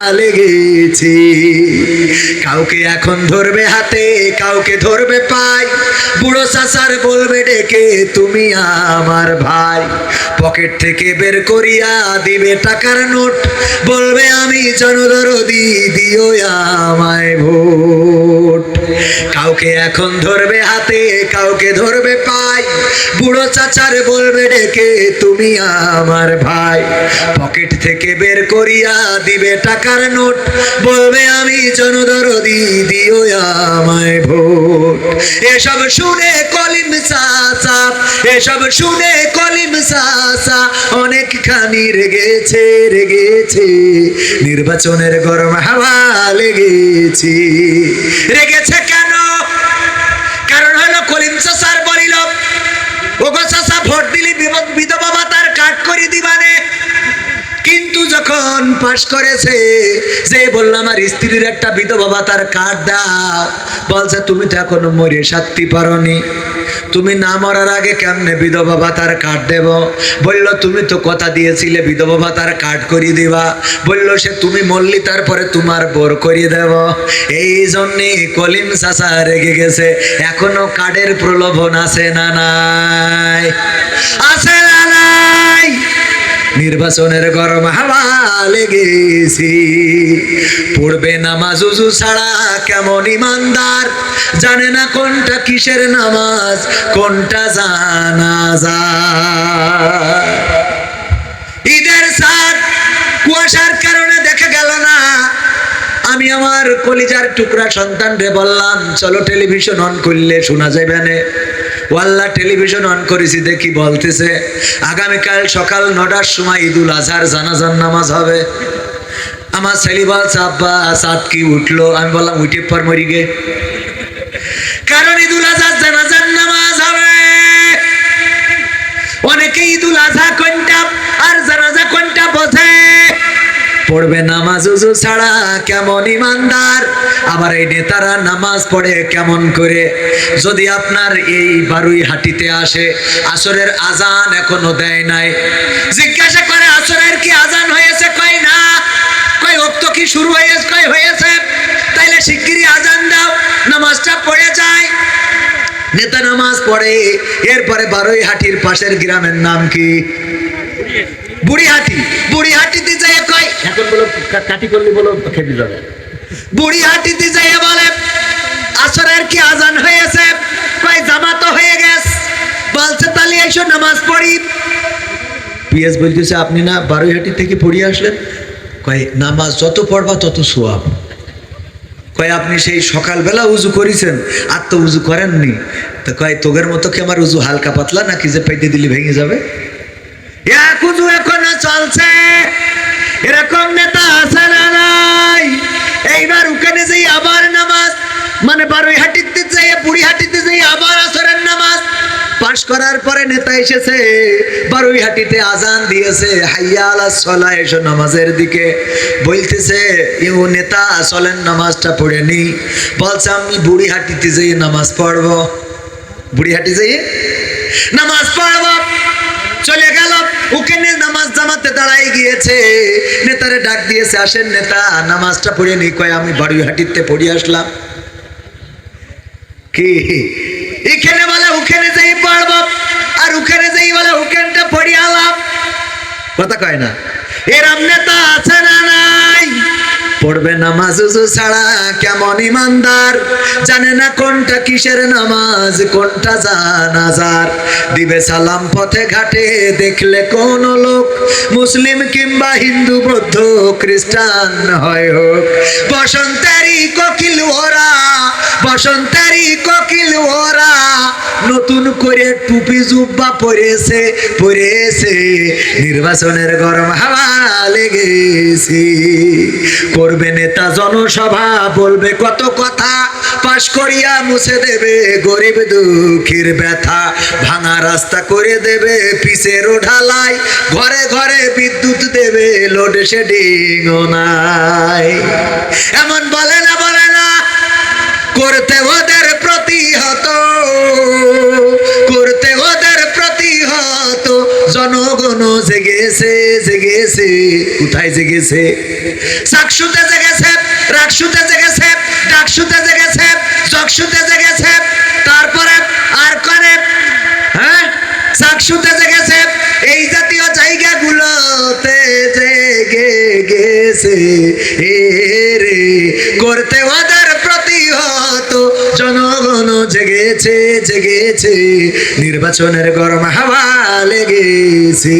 লেগেছে। কাউকে এখন ধরবে হাতে, কাউকে ধরবে পাই বুড়ো চাচার বলবে, ডেকে তুমি আমার ভাই। পকেট থেকে বের করিয়া দিবে টাকার নোট। বলবে, আমি জনদরদি দিও আমায় ভোট। কাউকে এখন ধরবে হাতে, কাউকে ধরবে পাই বুড়ো চাচার বলবে, ডেকে তুমি আমার ভাই। পকেট থেকে বের করিয়া দিবে টাকার নোট। বলবে, আমি জনদরদি দিও আমায় ভোট। এসব শুনে কলিম এসব শুনে কলিম চাচা, অনেকখানি রেগেছে রেগেছে, নির্বাচনের গরম হাওয়া লেগেছে। রেগেছে কেন? কারণ হলো কলিম চাচার বলিল, ওগো চাচা, ভোট দিলি বিধবা ভাতার কাট করে দিবানে যখন পাশ করেছে, যে বললাম আমার স্ত্রীর একটা বিধবা ভাতার কার্ড দাও। বলছে, তুমি তো এখনও মরে সাথী পারনি। তুমি না মরার আগে কেমনে বিধবা ভাতার কার্ড দেব? বলল, তুমি তো কথা দিয়েছিলে, বিধবা ভাতার কার্ড করিয়ে দিবা। বলল, সে তুমি মরলি, তারপরে তোমার বোর করিয়ে দেব। এই জন্যে কলিম চাচা রেগে গেছে। এখনও কার্ডের প্রলোভন আছে না নাই? আছে নির্বাচনের গরম হাওয়া লেগেছি। পড়বে নামাজ উজু ছাড়া কেমন ইমানদার? জানে না কোনটা কিসের নামাজ, কোনটা জানাজা। ঈদের সাত কুয়াশার কারণে দেখা গেল না। আমি আমার কলিজার টুকরা সন্তান রে বললাম, চলো টেলিভিশন অন করলে শোনা যাবে না। ওয়াল্লা টেলিভিশন অন করেছি, দেখি বলতেছে, আগামীকাল সকাল নটার সময় ঈদুল আজহার জানাজার নামাজ হবে। আমার বলছে, আব্বা সাত কি উঠল? আমি বললাম, উঠে পর মরি গে। কারণ ঈদুল আজহার জানাজার নামাজ হবে। অনেকে ঈদুল আজহা কোনটা আর জানাজা কোনটা বোঝে? পড়বে নামাজ উজু ছাড়া কেমন ইমানদার? আবার এই নেতারা নামাজ পড়ে কেমন করে? যদি আপনার এই বারুই হাটিতে আসে, আসরের আজান এখনও দেয় নাই। জিজ্ঞাসা করে, আসরের কি আজান হয়েছে? কয় না। কয় ওক্ত কি শুরু হয়েছে? কয়, হয়েছে। তাইলে শিগগিরই আজান দাও। নামাজটা পড়ে যায়। নেতা নামাজ পড়ে। এরপরে বারোই হাটির পাশের গ্রামের নাম কি? বুড়িহাটি। বুড়িহাটিতে বলো কাটি করলে বলো খেপে যাবে। বুড়িহাটিতে যাই বলে আসরের কি আজান হয়েছে? কয় জামাত হয়ে গেছে। বলছে তাহলে এসো নামাজ পড়ি। পিএস বলতেছে আপনি না বারোইহাটি থেকে পড়িয়ে আসলেন? কয় নামাজ যত পড়বা তত সোয়াব। কয় আপনি সেই সকালবেলা উজু করেছেন আর তো উজু করেননি। তো কয় তোগের মতো কি আমার উজু হালকা পাতলা নাকি যে পেটে দিলে ভেঙে যাবে? এক উজু এখনও চলছে। এরকম নেতা আছে না নাই? এইবার ওখানে যাই আবার নামাজ মানে বারোই হাটিতে যাই বুড়ি হাটিতে যাই আবার আসরের নামাজ, পাশ করার পরে নেতা এসেছে, বারোই হাটিতে আজান দিয়েছে হাইয়া আলা সলা, এসো নামাজের দিকে। বলতেছে ইউ নেতা, চলেন নামাজটা পড়ে নি। বলছে, আমি বুড়ি হাটিতে যাই নামাজ পড়ব। বুড়ি হাটি যাই নামাজ পড়ব। চলে গেল। ওখানে নামাজ জামাতে দাঁড়াই গিয়েছে। নেতারে ডাক দিয়েছে, আসেন নেতা, নামাজটা পড়ে নি কয়, আমি বাড়ি হাটিতে পড়ে আসলাম। কি? এখানে বলে ওখানে যাই পড়ব, আর ওখানে যাই বলে ওখানটা পড়ে আলাম। কথা কয় না। এরাম নেতা আছে না নাই? পড়বে নামাজ ছাড়া কেমন ইমানদার? জানে না কোনটা কিসের নামাজ, কোনটা জানাজার দিবে সালাম পথে ঘাটে, দেখলে কোন লোক? মুসলিম কিংবা হিন্দু, বৌদ্ধ, খ্রিস্টান, হয় হোক। বসন্তেরই কোকিল ওরা ওরা নতুন করে টুপি জুব্বা পরেছে পরেছে। নির্বাচনের গরম হাওয়া লেগেছে। করবে নেতা জনসভা, বলবে কত কথা, পাশ করিয়া মুছে দেবে গরিব দুঃখীর ব্যথা। ভাঙা রাস্তা করে দেবে পিসের ঢালাই, ঘরে ঘরে বিদ্যুৎ দেবে, লোড শেডিং নাই। এমন বলে না বলে না, করতে ওদের প্রতিহত। ওদের প্রতিহত জেগেছে জেগেছে। কোথায় জেগেছে? চাকসুতে জেগেছে, রাকসুতে জেগেছে, ডাকসুতে জেগেছে চকসুতে জেগেছে, তারপরে আর করে হ্যাঁ? চাকসুতে জেগেছে, এই জাতীয় জায়গাগুলোতে জেগে গেছে। এ রে, করতে ওদের প্রতিহত জনগণ জেগেছে জেগেছে। নির্বাচনের গরম হাওয়া লেগেছে।